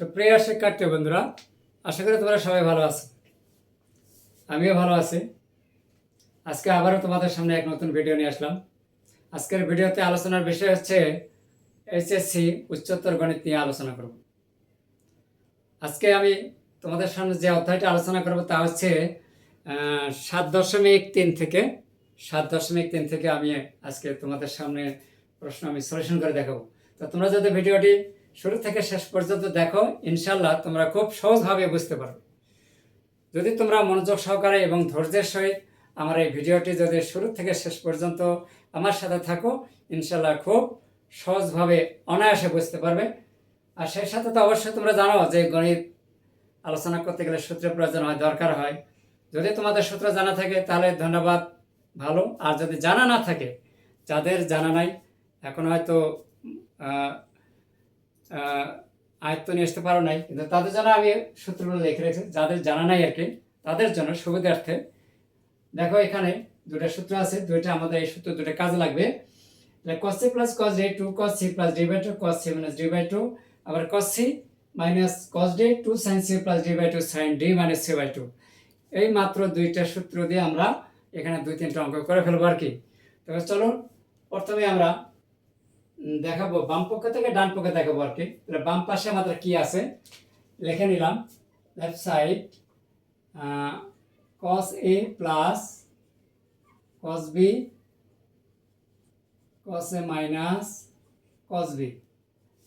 সুপ্রিয় শিক্ষার্থী বন্ধুরা। আশা করি তোমরা সবাই ভালো আছো। আমিও ভালো আছি। আজকে আবারও তোমাদের সামনে এক নতুন ভিডিও নিয়ে আসলাম। আজকের ভিডিওতে আলোচনার বিষয় হচ্ছে এইচএসসি উচ্চতর গণিত নিয়ে আলোচনা করব। আজকে আমি তোমাদের সামনে যে অধ্যায়টা আলোচনা করব তা হচ্ছে সাত দশমিক তিন থেকে, সাত দশমিক তিন থেকে আমি আজকে তোমাদের সামনে প্রশ্ন আমি সলিউশন করে দেখাবো। তো তোমরা যদি ভিডিওটি শুরু থেকে শেষ পর্যন্ত দেখো ইনশাল্লাহ তোমরা খুব সহজভাবে বুঝতে পারবে। যদি তোমরা মনোযোগ সহকারে এবং ধৈর্যের সহিত আমার এই ভিডিওটি যদি শুরু থেকে শেষ পর্যন্ত আমার সাথে থাকো ইনশাল্লাহ খুব সহজভাবে অনায়াসে বুঝতে পারবে। আর সেই সাথে তো অবশ্যই তোমরা জানো যে গণিত আলোচনা করতে গেলে সূত্রের প্রয়োজন হয়, দরকার হয়। যদি তোমাদের সূত্র জানা থাকে তাহলে ধন্যবাদ, ভালো। আর যদি জানা না থাকে, যাদের জানা নাই, এখন হয়তো আয়ত্ত নিয়ে আসতে পারো নাই। কিন্তু তাদের জন্য আমি সূত্রগুলো লিখে রেখেছি। যাদের জানা নাই আর কি, তাদের জন্য সুবিধার্থে দেখো এখানে দুটো সূত্র আছে, দুইটা আমাদের এই সূত্র দুটো কাজে লাগবে। cos c plus cos d two cos c plus d by two cos c minus d by two আবার cos c minus cos d two sin c plus d by two sin d minus c by two এই মাত্র দুইটা সূত্র দিয়ে আমরা এখানে দুই তিনটা অঙ্ক করে ফেলব আর কি। তবে চলো প্রথমে আমরা দেখাবো, বাম পক্ষ থেকে ডান পক্ষে দেখাবো আর কি। বাম পাশে আমাদের কি আছে? লিখে নিলাম left side cos A plus cos B cos A minus cos B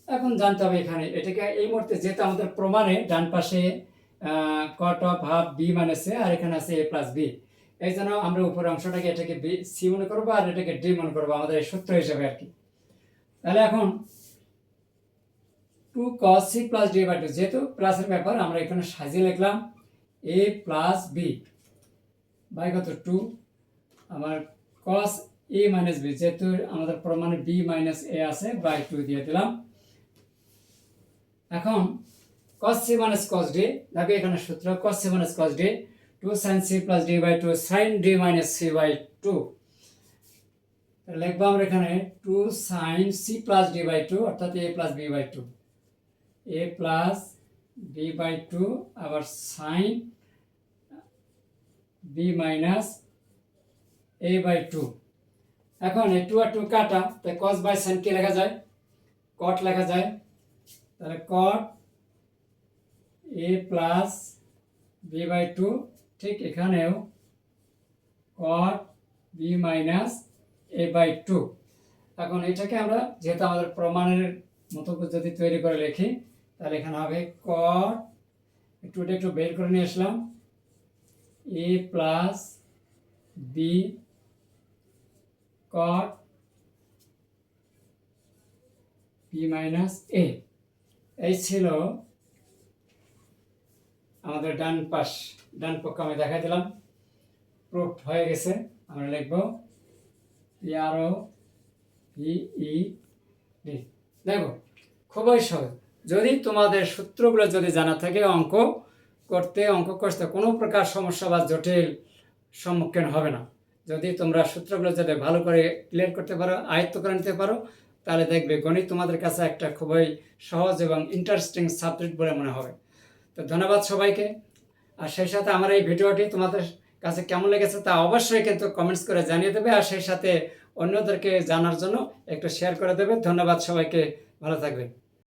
এখন জানতে হবে এখানে, এটাকে এই মুহূর্তে যেহেতু আমাদের প্রমাণে ডান পাশে কট অফ হাফ বি মানে সে আর এখানে আছে এ প্লাস বি এই জন্য আমরা উপরের অংশটাকে এটাকে বি সি মনে করব, আর এটাকে ডি মনে করব, আমাদের সূত্র হিসেবে আর কি। তাহলে এখন two cos C plus D by two যেহেতু প্লাসের ব্যাপার, আমরা এখানে সাজিয়ে লিখলাম এ প্লাস বি বাই কত টু আমার কস এ মাইনাস বি যেহেতু আমাদের প্রমাণে বি মাইনাস এ আছে বাই টু দিয়ে দিলাম। এখন cos C minus cos d, দেখো এখানে সূত্র, cos C minus cos d 2 sin c plus d by 2 sin d minus c by 2 তাহলে লিখব আমরা এখানে 2 sin c plus d by 2 অর্থাৎ a plus b by 2 a plus b by 2 আবার sin b minus a by 2 এখন এই 2 আর 2 কাটা তাই cos by sin কি লেখা যায়? cot লেখা যায়। তাহলে cot A plus B by two ঠিক এখানেও cot B minus A by two এখন এটাকে আমরা যেহেতু আমাদের প্রমাণের মতো যদি তৈরি করে লিখি, তাহলে এখানে হবে কট এটা একটু বের করে নিয়ে আসলাম। A plus B cot B minus A এই ছিল আমাদের ডান পাশ, ডান পক্ষ আমি দেখাই দিলাম। প্রুফ হয়ে গেছে, আমরা লিখব। পিআরও ই ডি দেখো, খুবই সহজ। যদি তোমাদের সূত্রগুলো যদি জানা থাকে, অঙ্ক করতে অঙ্ক করতে কোনো প্রকার সমস্যা বা জটিল সম্মুখীন হবে না। যদি তোমরা সূত্রগুলো যদি ভালো করে ক্লিয়ার করতে পারো, আয়ত্ত করে নিতে পারো, তাহলে দেখবে গণিত তোমাদের কাছে একটা খুবই সহজ এবং ইন্টারেস্টিং সাবজেক্ট বলে মনে হবে। তো ধন্যবাদ সবাইকে। আর সেই সাথে আমার এই ভিডিওটি তোমাদের কাছে কেমন লেগেছে তা অবশ্যই কিন্তু কমেন্টস করে জানিয়ে দেবে। আর সেই সাথে অন্যদেরকে জানার জন্য একটু শেয়ার করে দেবে। ধন্যবাদ সবাইকে। ভালো থাকবে